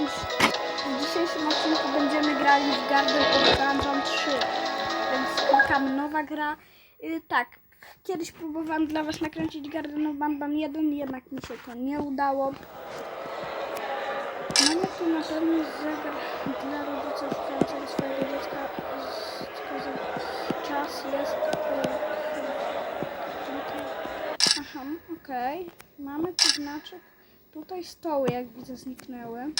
Więc w dzisiejszym odcinku będziemy grali w Garden of Gungeon 3. Więc czekamy nowa gra. Y, tak, kiedyś próbowałam dla Was nakręcić Garden of Gungeon 1, jednak mi się to nie udało. Mamy tu na pewno zegar dla rodziców kręcenia swojego dziecka. z- czas jest... y. Aha, okej. Mamy tu znaczek. Tutaj stoły, jak widzę, zniknęły.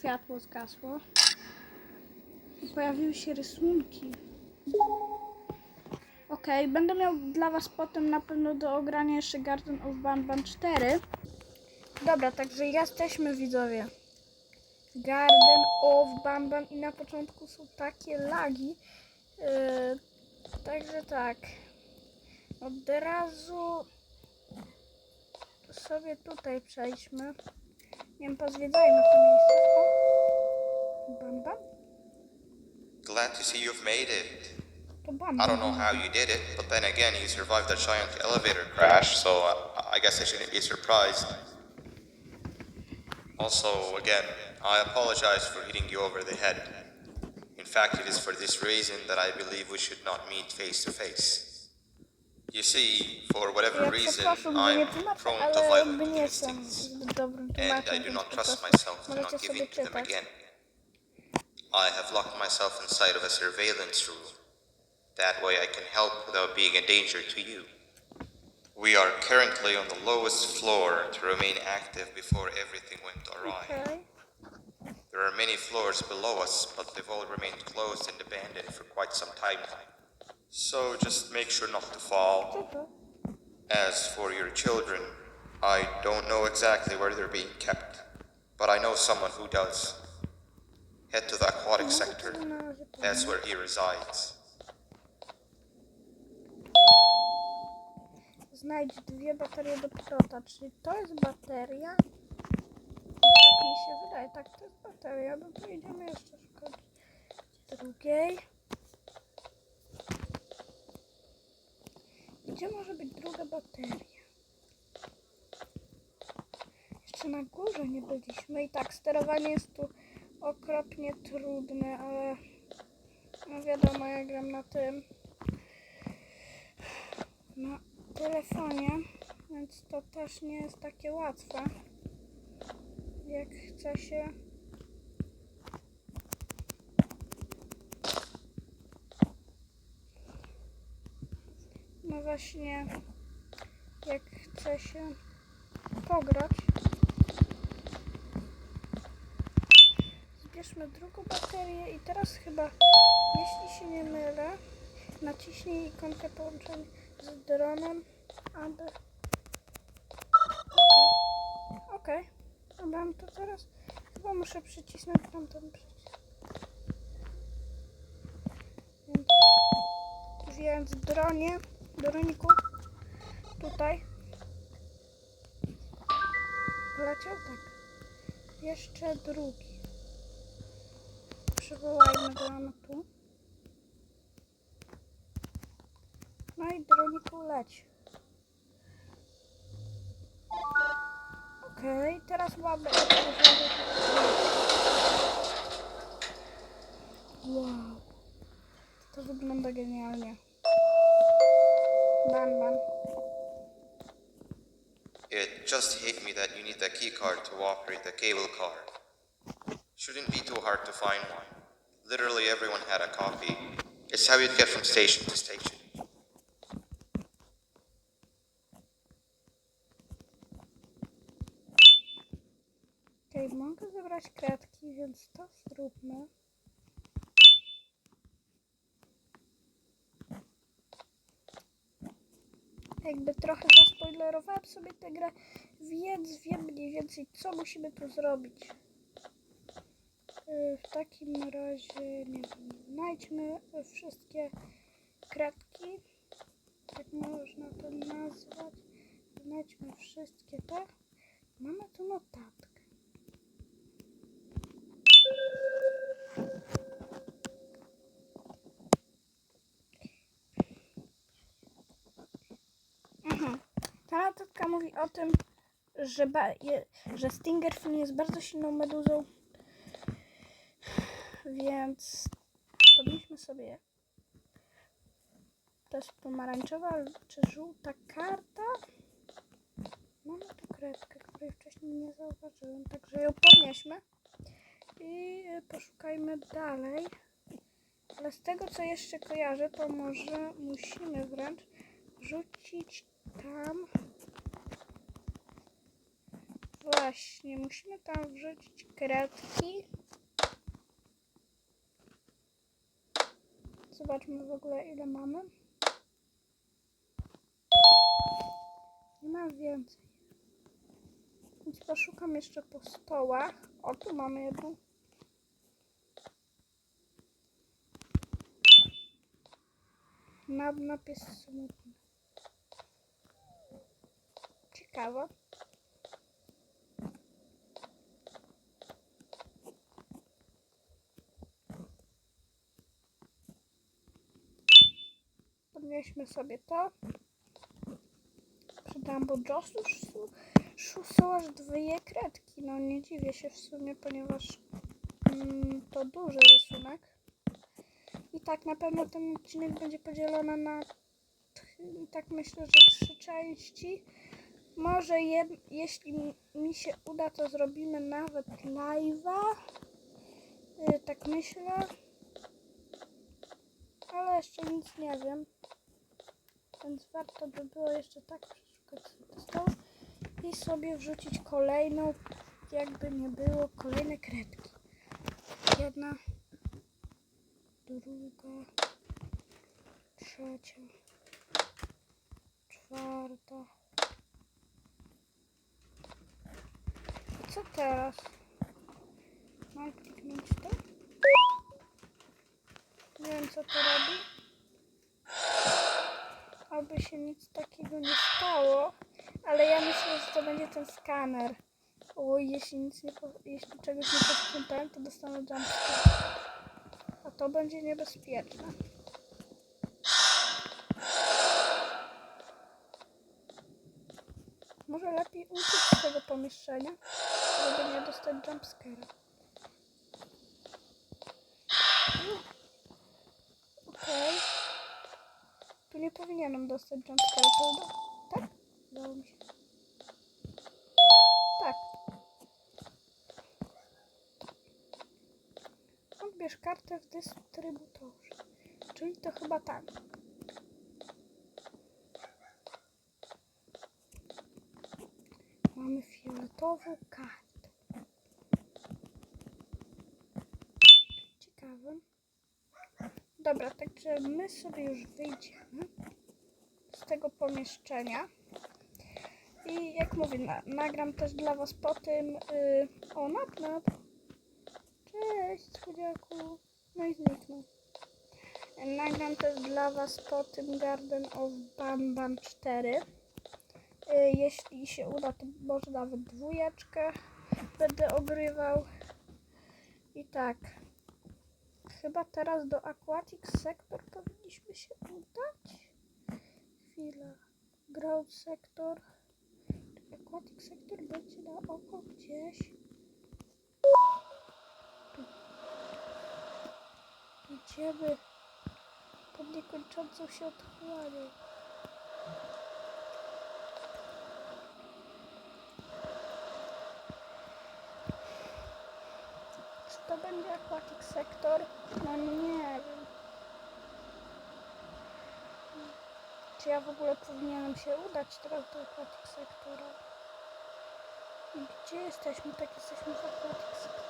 Światło zgasło. I pojawiły się rysunki. Okej, będę miał dla Was potem na pewno do ogrania jeszcze Garden of Banban 4. Dobra, także jesteśmy widzowie. Garden of Banban i na początku są takie lagi. Yy, także tak. Od razu sobie tutaj przejdźmy. Nie wiem, pozwiedzajmy to miejsce. O! Bamba? Glad to see you've made it. To. I don't know how you did it, but then again, you survived that giant elevator crash, so uh, I guess I shouldn't be surprised. Also, again, I apologize for hitting you over the head. In fact, it is for this reason that I believe we should not meet face to face. You see, for whatever reason, przepraszam, że nie I'm tłumaczę, prone to ale jakby violent nie jestem instincts, zbyt dobrym and tłumaczem, I do więc not po trust prostu myself to możecie not give sobie in to them czytać. again. I have locked myself inside of a surveillance room. That way I can help without being a danger to you. We are currently on the lowest floor to remain active before everything went awry. Okej. There are many floors below us, but they've all remained closed and abandoned for quite some time now. So just make sure not to fall. As for your children, I don't know exactly where they're being kept, but I know someone who does. Head to the aquatic sector. sobie na razie to- That's where he resides. Znajdź dwie baterie do pilota, czyli to jest bateria? Tak mi się wydaje, tak to jest bateria, no to idziemy jeszcze szukać drugiej. Gdzie może być druga bateria? Jeszcze na górze nie byliśmy i tak, sterowanie jest tu okropnie trudne, ale no wiadomo, ja gram na tym na telefonie, więc to też nie jest takie łatwe. Jak chce się. No właśnie, jak chce się pograć. Zbierzmy drugą baterię i teraz chyba, jeśli się nie mylę, naciśnij ikonkę połączenia z dronem, aby... Okej, okay. dobra, no to teraz chyba muszę przycisnąć tamten przycisk. Więc dronie, droniku, tutaj. Poleciał tak. Jeszcze drugi. Przywołajmy go tu. No i droniku leć. Okej, teraz mamy. Wow. To wygląda genialnie. It just hit me that you need the key card to operate the cable car. Shouldn't be too hard to find one. Literally everyone had a copy. It's how you'd get from station to station. Okej, mogę zebrać kredki, więc to zróbmy. Jakby trochę zaspoilerowałem sobie tę grę, więc wiem mniej więcej co musimy tu zrobić. Yy, W takim razie, nie wiem, znajdźmy wszystkie kredki, jak można to nazwać. Znajdźmy wszystkie te. Mamy tu notatkę. Mówi o tym, że, je, że Stingerfin jest bardzo silną meduzą. Więc podnieśmy sobie. To jest pomarańczowa czy żółta karta. Mamy tu kredkę, której wcześniej nie zauważyłem, także ją podnieśmy. I poszukajmy dalej. Ale z tego co jeszcze kojarzę, to może musimy wręcz wrzucić tam. Właśnie, musimy tam wrzucić kredki. Zobaczmy w ogóle ile mamy. Nie mam więcej. Więc poszukam jeszcze po stołach. O, tu mamy jedną. Map jest smutny. Ciekawe. Podnieśmy sobie to. Przy Dumbo Jossu sz- są aż dwie kredki. No nie dziwię się w sumie, ponieważ mm, to duży rysunek. I tak na pewno ten odcinek będzie podzielony na tak myślę, że trzy części. Może jed, jeśli mi- się uda, to zrobimy nawet live'a. Y, tak myślę. Ale jeszcze nic nie wiem. Więc warto by było jeszcze tak przeszukać stoły i sobie wrzucić kolejną, jakby nie było, kolejne kredki. Jedna, druga, trzecia, czwarta. I co teraz? Mam kliknąć to? Nie wiem co to robi. Oby się nic takiego nie stało. Ale ja myślę, że to będzie ten skaner. O, jeśli nic nie, jeśli czegoś nie posprzątałem, to dostanę jumpscare. A to będzie niebezpieczne. Może lepiej uciec z tego pomieszczenia, żeby nie dostać jumpscare'a. Okej. Tu nie powinienem dostać jumpscare'a, prawda? Tak? Udało mi się. Tak. Odbierz kartę w dystrybutorze. Czyli to chyba tam. Mamy fioletową kartę. Ciekawe. Dobra, także my sobie już wyjdziemy tego pomieszczenia. I jak mówię, na, nagram też dla Was po tym. Yy, o, nap, nap. Cześć, słodziaku. No i zniknął. Nagram też dla Was po tym Garden of Bamban 4. Yy, jeśli się uda, to może nawet dwójeczkę będę ogrywał. I tak. Chyba teraz do Aquatic Sector powinniśmy się udać. Chwila. Ground Sector. Aquatic Sector będzie na oko gdzieś. Idziemy pod niekończącą się otchłanią. Czy to będzie Aquatic Sector? No nie wiem. Czy ja w ogóle powinienem się udać teraz do Aquatic Sectora? I Gdzie jesteśmy? Tak, jesteśmy w Aquatic Sector.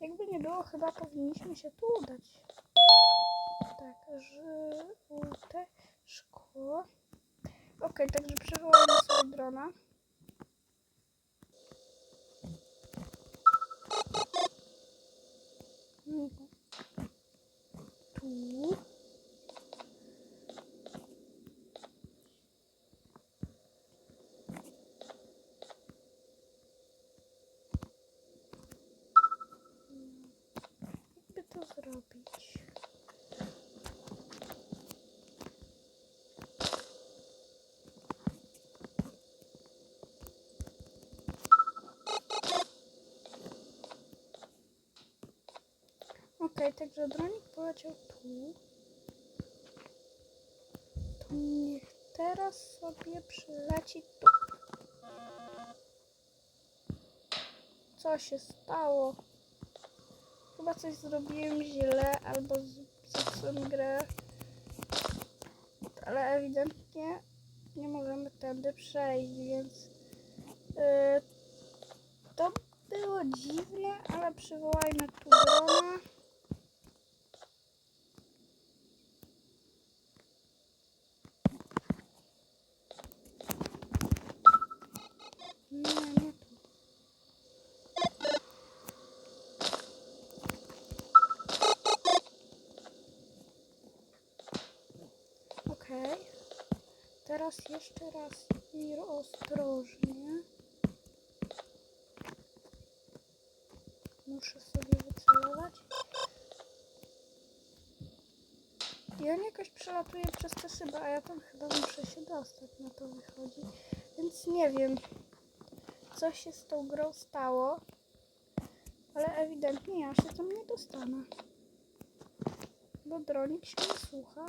Jakby nie było, chyba powinniśmy się tu udać. Tak, żółte szkło. Okej, także przywołamy sobie drona. zrobić? Okej, także dronik poleciał tu. To niech teraz sobie przyleci tu. Co się stało? Chyba coś zrobiłem źle albo zepsułem grę. Ale ewidentnie nie możemy tędy przejść, więc yy, to było dziwne, ale przywołajmy tu drona. Teraz jeszcze raz i ostrożnie. Muszę sobie wycelować. I on jakoś przelatuje przez te szyby, a ja tam chyba muszę się dostać, na to wychodzi. Więc nie wiem, co się z tą grą stało. Ale ewidentnie ja się tam nie dostanę. Bo dronik się nie słucha.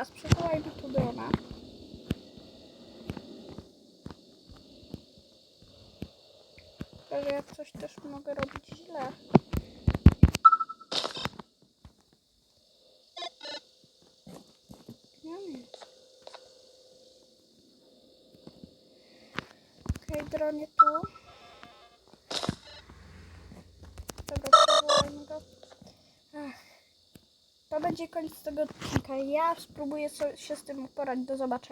Jeszcze raz przywołajmy tu drona. Że ja coś też mogę robić źle. Okej, dronie tu. Będzie koniec tego odcinka. Ja spróbuję się z tym uporać. Do zobaczenia.